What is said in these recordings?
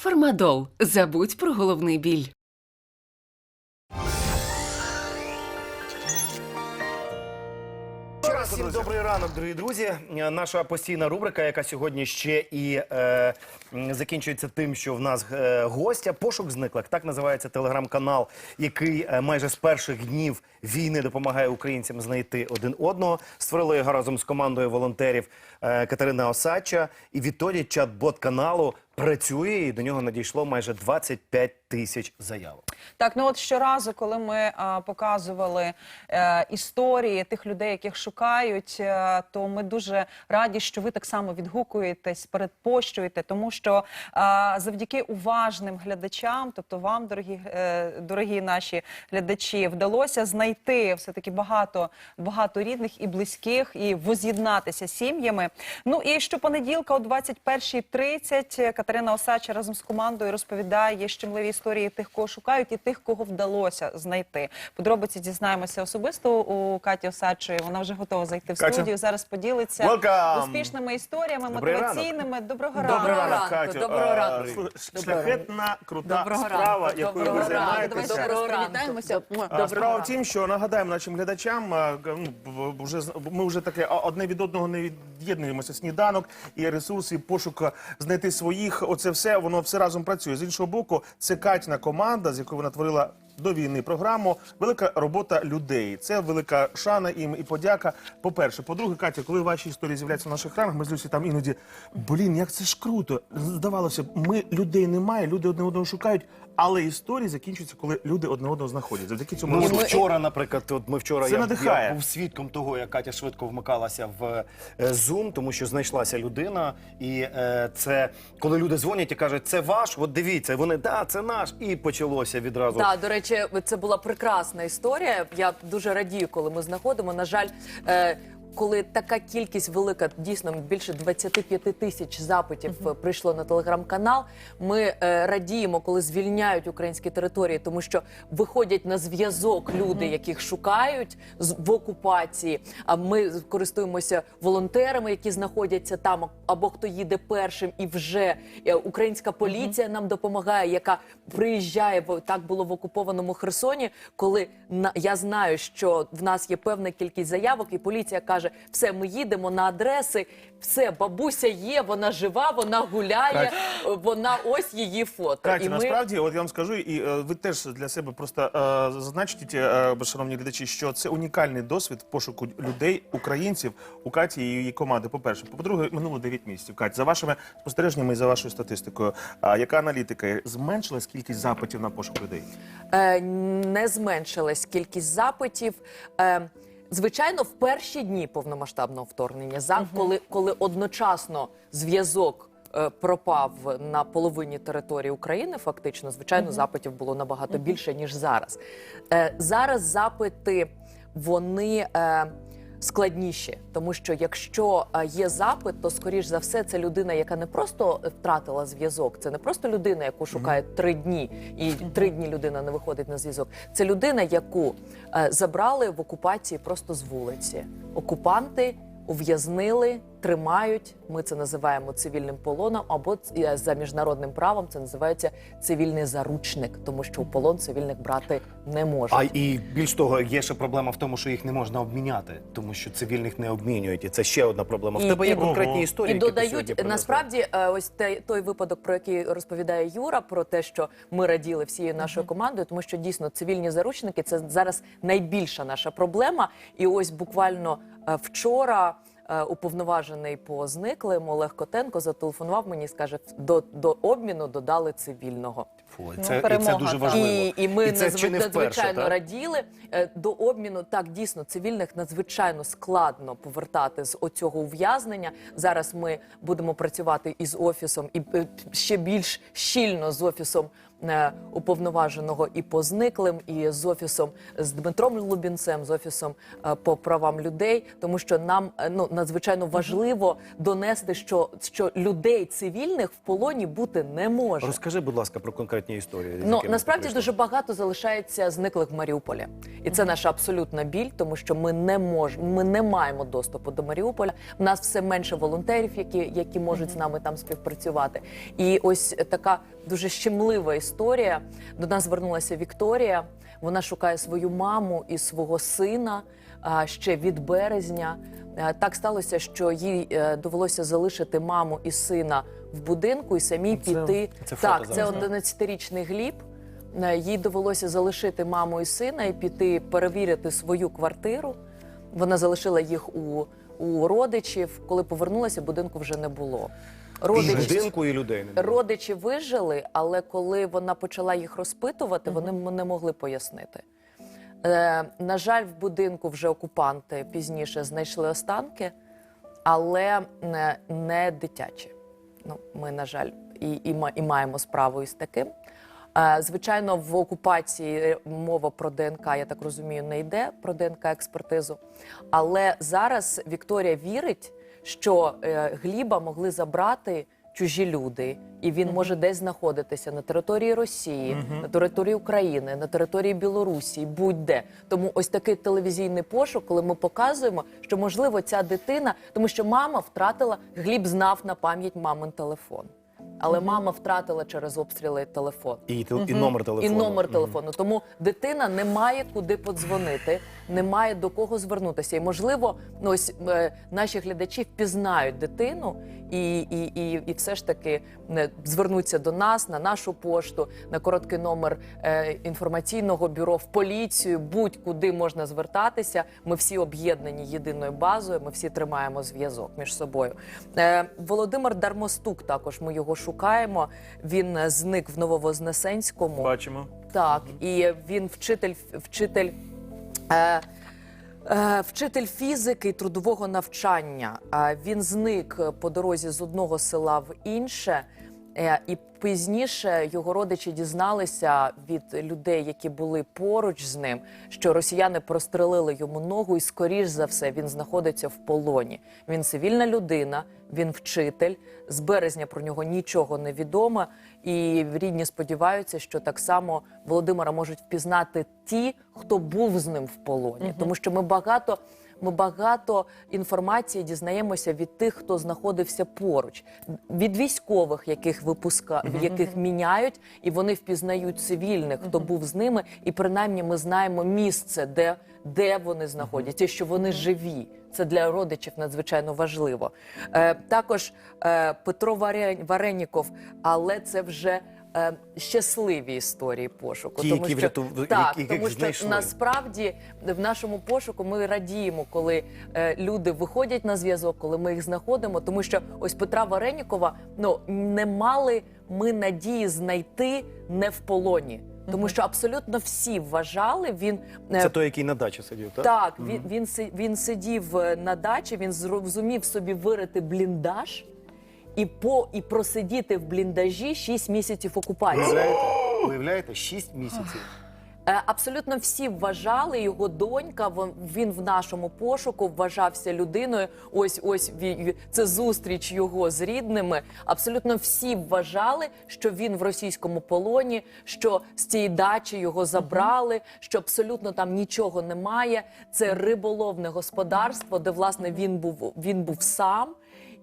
Фармадол. Забудь про головний біль. Всім добрий ранок, дорогі друзі. Наша постійна рубрика, яка сьогодні ще і е, закінчується тим, що в нас е, гостя пошук зниклих. Так називається телеграм-канал, який е, майже з перших днів війни допомагає українцям знайти один одного. Створили його разом з командою волонтерів е, Катерина Осадча. І відтоді чат-бот каналу працює, і до нього надійшло майже 25 тисяч заявок. Так, ну от щоразу, коли ми а, показували е, історії тих людей, яких шукають, е, то ми дуже раді, що ви так само відгукуєтесь, передпощуєте, тому що а, завдяки уважним глядачам, тобто вам, дорогі, е, дорогі наші глядачі, вдалося знайти все таки багато, багато рідних і близьких, і воз'єднатися сім'ями. Ну і щопонеділка о 21.30 Катерина Осача разом з командою розповідає щемливі історії тих, кого шукають, і тих, кого вдалося знайти. Подробиці дізнаємося особисто у Каті Осадчої. Вона вже готова зайти в Катя. студію. Зараз поділиться Welcome. успішними історіями, Добрий ранок. мотиваційними. Доброго Доброго ранку. ранку, Катю. доброго Е, ранку. Шляхетна, крута Доброго справа, ранку, якою доброго ви ранку. займаєтеся. Давайте Доброго ранку. привітаємося. А, Доброго Справа в ранку. тім, що нагадаємо нашим глядачам, а, г- ну, б- б- вже з- ми вже таке а, одне від одного не від'єднуємося. Сніданок і ресурси, пошук а, знайти своїх. Оце все воно все разом працює. З іншого боку, це Катіна команда, з якою вона творила. До війни програму велика робота людей. Це велика шана їм і подяка. По-перше, по-друге, Катя, коли ваші історії з'являються в наших екранах, ми з Люсі там іноді блін, як це ж круто. Здавалося б, ми людей немає, люди одне одного шукають, але історії закінчуються, коли люди одне одного знаходять. Завдяки цьому Ну, от вчора, наприклад, от ми вчора Це я, надихає. я був свідком того, як Катя швидко вмикалася в е, Zoom, тому що знайшлася людина, і е, це коли люди дзвонять і кажуть, це ваш, от дивіться, вони да, це наш, і почалося відразу. Так, до речі, це була прекрасна історія. Я дуже радію, коли ми знаходимо. На жаль, е, коли така кількість велика, дійсно більше 25 тисяч запитів е, прийшло на телеграм-канал. Ми е, радіємо, коли звільняють українські території, тому що виходять на зв'язок люди, яких шукають з- в окупації. А ми користуємося волонтерами, які знаходяться там, або хто їде першим, і вже е, українська поліція нам допомагає, яка приїжджає, бо так було в окупованому Херсоні. Коли на я знаю, що в нас є певна кількість заявок, і поліція каже: все, ми їдемо на адреси, все, бабуся є, вона жива, вона гуляє, е, вона ось її фото. Катя, і ми насправді, от я вам скажу, і е, ви теж для себе просто е, зазначите, е, шановні глядачі, що це унікальний досвід пошуку людей, українців у Каті і її команди. По-перше, по-друге, минуло 9 місяців. Катя, за вашими спостереженнями і за вашою статистикою, а яка аналітика зменшилась кількість запитів на пошук людей? е, не зменшилась кількість запитів. Е, Звичайно, в перші дні повномасштабного вторгнення, за коли, коли одночасно зв'язок е, пропав на половині території України, фактично, звичайно, запитів було набагато більше ніж зараз. Е, зараз запити вони. Складніші, тому що якщо е, є запит, то скоріш за все це людина, яка не просто втратила зв'язок, це не просто людина, яку шукають три дні, і три дні людина не виходить на зв'язок. Це людина, яку е, забрали в окупації просто з вулиці. Окупанти ув'язнили, тримають. Ми це називаємо цивільним полоном, або е, за міжнародним правом це називається цивільний заручник, тому що у полон цивільних брати не можуть. А і більш того, є ще проблема в тому, що їх не можна обміняти, тому що цивільних не обмінюють. І це ще одна проблема. В І- тебе є і- конкретні історії. І які додають принесла? насправді е, ось те- той випадок, про який розповідає Юра, про те, що ми раділи всією нашою командою, тому що дійсно цивільні заручники це зараз найбільша наша проблема. І ось буквально е, вчора. Е, Уповноважений по зниклим Олег Котенко зателефонував мені скаже, до, до обміну додали цивільного. Фу, Ну, це, і це перемога, дуже важливо. І, і ми І це надзв- не вперше, надзвичайно так? раділи Е, до обміну. Так дійсно цивільних надзвичайно складно повертати з оцього ув'язнення. Зараз ми будемо працювати із офісом і е, ще більш щільно з офісом уповноваженого і по зниклим, і з офісом з Дмитром Лубінцем, з офісом е, по правам людей, тому що нам е, ну надзвичайно важливо донести, що, що людей цивільних в полоні бути не може. Розкажи, будь ласка, про конкретні історії. Ну насправді дуже багато залишається зниклих в Маріуполі, і це наша абсолютна біль, тому що ми не можемо, ми не маємо доступу до Маріуполя. У нас все менше волонтерів, які, які можуть з нами там співпрацювати. І ось така дуже щемлива історія. До нас звернулася Вікторія. Вона шукає свою маму і свого сина ще від березня. Так сталося, що їй е, довелося залишити маму і сина в будинку і самій Це- піти. це фото так, це зараз, так? 11-річний Гліб. Е, Їй довелося залишити маму і сина і піти перевірити свою квартиру. Вона залишила їх у, у родичів. Коли повернулася, будинку вже не було. І Родичі, будинку і людей не було. родичі вижили, але коли вона почала їх розпитувати, вони м- не могли пояснити. Е, на жаль, в будинку вже окупанти пізніше знайшли останки, але не, не дитячі. Ну, ми, на жаль, і, і, ма- і маємо справу із таким. Е, Звичайно, в окупації мова про ДНК, я так розумію, не йде про ДНК-експертизу. Але зараз Вікторія вірить, що е, Гліба могли забрати чужі люди, і він може десь знаходитися на території Росії, на території України, на території Білорусі, будь-де. Тому ось такий телевізійний пошук, коли ми показуємо, що можливо ця дитина, тому що мама втратила, Гліб знав на пам'ять мамин телефон. Але мама втратила через обстріли телефон. І, тел- і номер телефону. І номер телефону. Тому дитина не має куди подзвонити, не має до кого звернутися. І можливо, ну ось е, наші глядачі впізнають дитину і, і, і, і все ж таки е, звернуться до нас на нашу пошту, на короткий номер е, інформаційного бюро, в поліцію, будь-куди можна звертатися. Ми всі об'єднані єдиною базою. Ми всі тримаємо зв'язок між собою. Е, Володимир Дармостук також ми його шукаємо. Він е, зник в Нововознесенському. Бачимо. Так, і він вчитель, вчитель. Е, е, Вчитель фізики і трудового навчання. Е, Він зник по дорозі з одного села в інше, Е, і пізніше його родичі дізналися від людей, які були поруч з ним, що росіяни прострелили йому ногу, і скоріш за все він знаходиться в полоні. Він цивільна людина, він вчитель. З березня про нього нічого не відомо. І рідні сподіваються, що так само Володимира можуть впізнати ті, хто був з ним в полоні, тому що ми багато. Ми багато інформації дізнаємося від тих, хто знаходився поруч, від військових, яких випуска, яких міняють, і вони впізнають цивільних, хто був з ними, і принаймні ми знаємо місце, де, де вони знаходяться, що вони живі. Це для родичів надзвичайно важливо. Е, також е, Петро Варен- Вареніков, але це вже. Е, Щасливі історії пошуку, Ті, тому які що врятув- так, яких тому що знайшли. насправді в нашому пошуку ми радіємо, коли е, люди виходять на зв'язок, коли ми їх знаходимо. Тому що ось Петра Варенікова ну не мали ми надії знайти не в полоні, тому що абсолютно всі вважали він е, Це той, який на дачі сидів, так? так, він, він, си- він сидів е, на дачі, він зро- зумів собі вирити бліндаж і по і просидіти в бліндажі 6 місяців окупації. Уявляєте? Уявляєте? Шість місяців. Е, Абсолютно всі вважали його донька. вон- Він в нашому пошуку вважався людиною. Ось ось ві- це зустріч його з рідними. Абсолютно всі вважали, що він в російському полоні, що з цієї дачі його забрали, що абсолютно там нічого немає. Це риболовне господарство, де власне він був він був сам.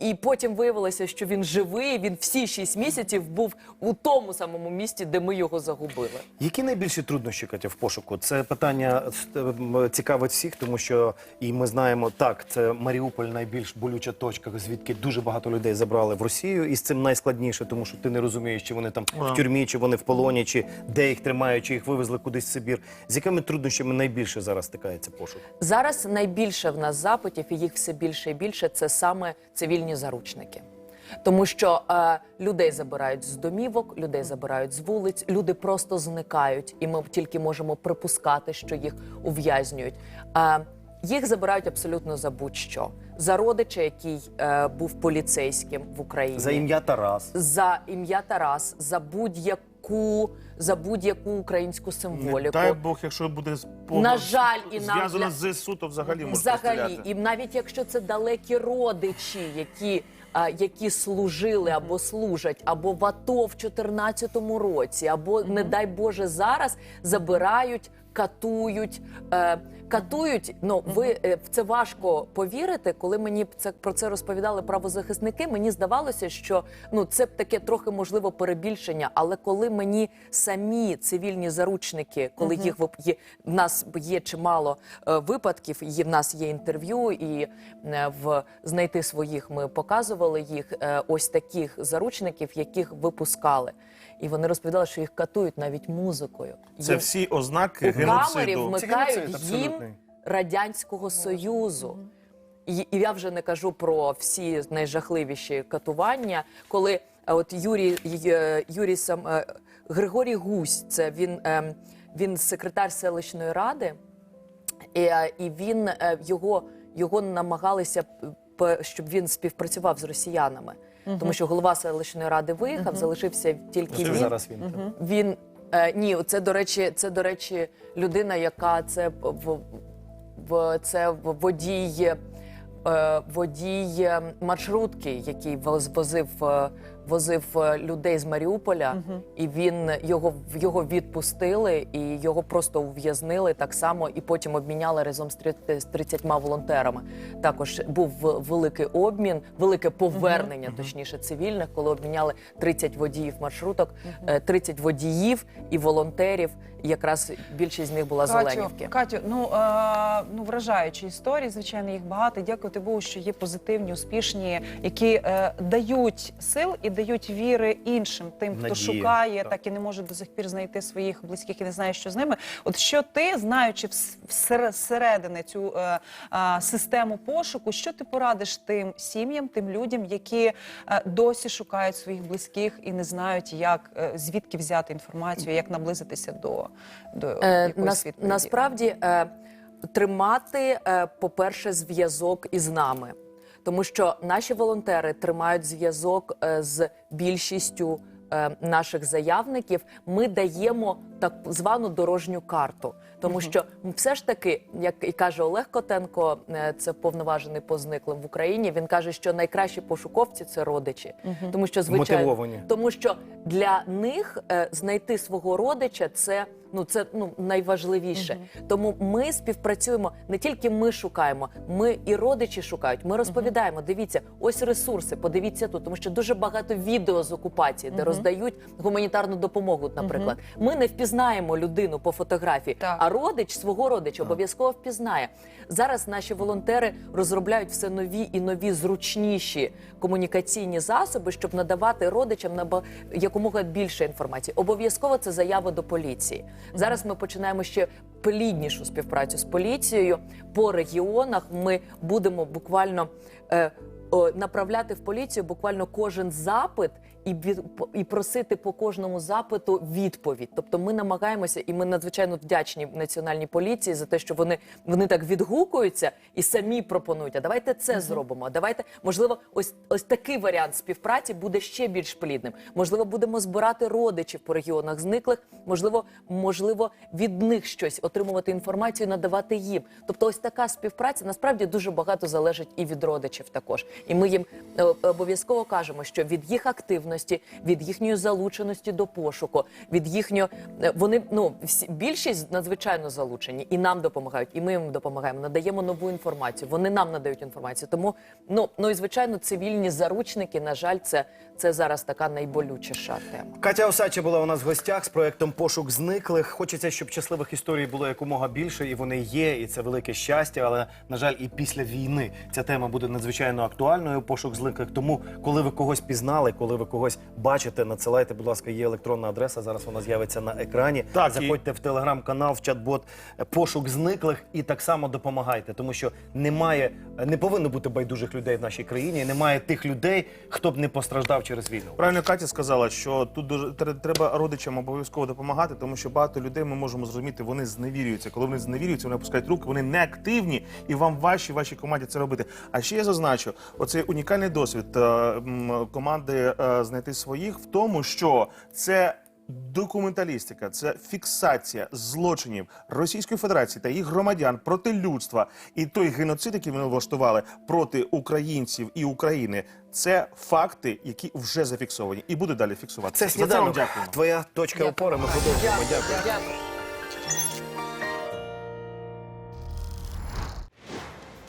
І потім виявилося, що він живий. Він всі шість місяців був у тому самому місці, де ми його загубили. Які найбільші труднощі Катя, в пошуку? Це питання е, цікавить всіх, тому що і ми знаємо, так, це Маріуполь найбільш болюча точка, звідки дуже багато людей забрали в Росію, і з цим найскладніше, тому що ти не розумієш, чи вони там в тюрмі, чи вони в полоні, чи де їх тримають, чи їх вивезли кудись в Сибір. З якими труднощами найбільше зараз стикається пошук? Зараз найбільше в нас запитів, і їх все більше і більше, це саме цивільні заручники. Тому що е, людей забирають з домівок, людей забирають з вулиць, люди просто зникають, і ми тільки можемо припускати, що їх ув'язнюють. Е, їх забирають абсолютно за будь-що. За родича, який е, був поліцейським в Україні За ім'я Тарас. за ім'я Тарас, за будь-яку будь-яку за будь-яку українську Не символіку. дай Бог, якщо буде по- На жаль, і нам зв'язано для- з ЗСУ, то взагалі можна Взагалі, стріляти. і навіть якщо це далекі родичі, які, які служили або служать, або в АТО в 2014 році, або, не дай Боже, зараз забирають, катують. Е, катують, ну ви е, в це важко повірити. Коли мені це про це розповідали правозахисники, мені здавалося, що ну це б таке трохи можливо перебільшення. Але коли мені самі цивільні заручники, коли їх в є в нас є чимало е, випадків, і в нас є інтерв'ю, і е, в знайти своїх ми показували їх. е, ось таких заручників, яких випускали. І вони розповідали, що їх катують навіть музикою. Це Їм всі ознаки у камері геноциду. вмикають Це геноцид гімн абсолютний. Радянського союзу. І, і я вже не кажу про всі найжахливіші катування, коли е, от Юрій е, Юрій сам е, Григорій Гусь, це він, е, він секретар селищної ради, і, і він його, його намагалися щоб він співпрацював з росіянами, тому що голова селищної ради виїхав, залишився тільки він. зараз він? Він е, ні, це до речі, це до речі, людина, яка це в це в- водій. е, Водій е, маршрутки, який воз- возив, е, возив людей з Маріуполя, і він його його відпустили, і його просто ув'язнили так само, і потім обміняли разом з з 30 волонтерами. Також був великий обмін, велике повернення, точніше, цивільних, коли обміняли 30 водіїв маршруток, е, 30 водіїв і волонтерів. Якраз більшість з них була з Катю, Оленівки. Катю, ну, е, ну вражаючі історії, звичайно, їх багато. Дякувати Богу, що є позитивні, успішні, які е, дають сил і дають віри іншим, тим, хто Надії, шукає, так. так. і не може до сих пір знайти своїх близьких і не знає, що з ними. От що ти, знаючи вс- всер- всередини цю е, е, систему пошуку, що ти порадиш тим сім'ям, тим людям, які е, досі шукають своїх близьких і не знають, як е, звідки взяти інформацію, як наблизитися до, до Е, якоїсь нас, відповіді? насправді е, тримати, е, по-перше, зв'язок із нами, тому що наші волонтери тримають зв'язок е, з більшістю. е, Наших заявників ми даємо так звану дорожню карту, тому що все ж таки, як і каже Олег Котенко, е, це повноважений по зниклим в Україні. Він каже, що найкращі пошуковці це родичі, тому що звичайно, тому що для них е, знайти свого родича це ну це ну найважливіше. Тому ми співпрацюємо не тільки ми шукаємо, ми і родичі шукають. Ми розповідаємо. Дивіться, ось ресурси. Подивіться тут, тому що дуже багато відео з окупації, де роздають гуманітарну допомогу. Наприклад, ми не впізнаємо людину по фотографії, Так. а родич свого родича обов'язково впізнає. Зараз наші волонтери розробляють все нові і нові зручніші комунікаційні засоби, щоб надавати родичам наба- якомога більше інформації. Обов'язково це заява до поліції. Зараз ми починаємо ще пліднішу співпрацю з поліцією по регіонах. Ми будемо буквально. Е, Направляти в поліцію буквально кожен запит і від, і просити по кожному запиту відповідь. Тобто ми намагаємося, і ми надзвичайно вдячні національній поліції за те, що вони, вони так відгукуються і самі пропонують. А давайте це зробимо. А Давайте, можливо, ось ось такий варіант співпраці буде ще більш плідним. Можливо, будемо збирати родичів по регіонах зниклих. Можливо, можливо, від них щось отримувати інформацію, надавати їм. Тобто, ось така співпраця насправді дуже багато залежить і від родичів також. І ми їм е, обов'язково кажемо, що від їх активності, від їхньої залученості до пошуку, від їхнього е, вони ну всі більшість надзвичайно залучені і нам допомагають, і ми їм допомагаємо. Надаємо нову інформацію. Вони нам надають інформацію. Тому ну ну і звичайно, цивільні заручники. На жаль, це, це зараз така найболючіша тема. Катя Осадча була у нас в гостях з проектом Пошук зниклих. Хочеться, щоб щасливих історій було якомога більше, і вони є, і це велике щастя. Але на жаль, і після війни ця тема буде надзвичайно актуальною. Пошук зниклих. Тому, коли ви когось пізнали, коли ви когось бачите, надсилайте, будь ласка, є електронна адреса. Зараз вона з'явиться на екрані. Так, і- Заходьте в телеграм-канал, в чат-бот е, пошук зниклих і так само допомагайте, тому що немає, не повинно бути байдужих людей в нашій країні. Немає тих людей, хто б не постраждав через війну. Правильно Катя сказала, що тут дуже тре- треба родичам обов'язково допомагати, тому що багато людей ми можемо зрозуміти, вони зневірюються. Коли вони зневірюються, вони опускають руки, вони не активні, і вам важче вашій команді це робити. А ще я зазначу, оцей унікальний досвід е, команди е, знайти своїх в тому, що це документалістика, це фіксація злочинів Російської Федерації та їх громадян проти людства і той геноцид, який вони влаштували проти українців і України. Це факти, які вже зафіксовані і будуть далі фіксувати. Це За це вам сніданок. дякуємо. Твоя точка опори. Ми продовжуємо. Дякую. Дякую.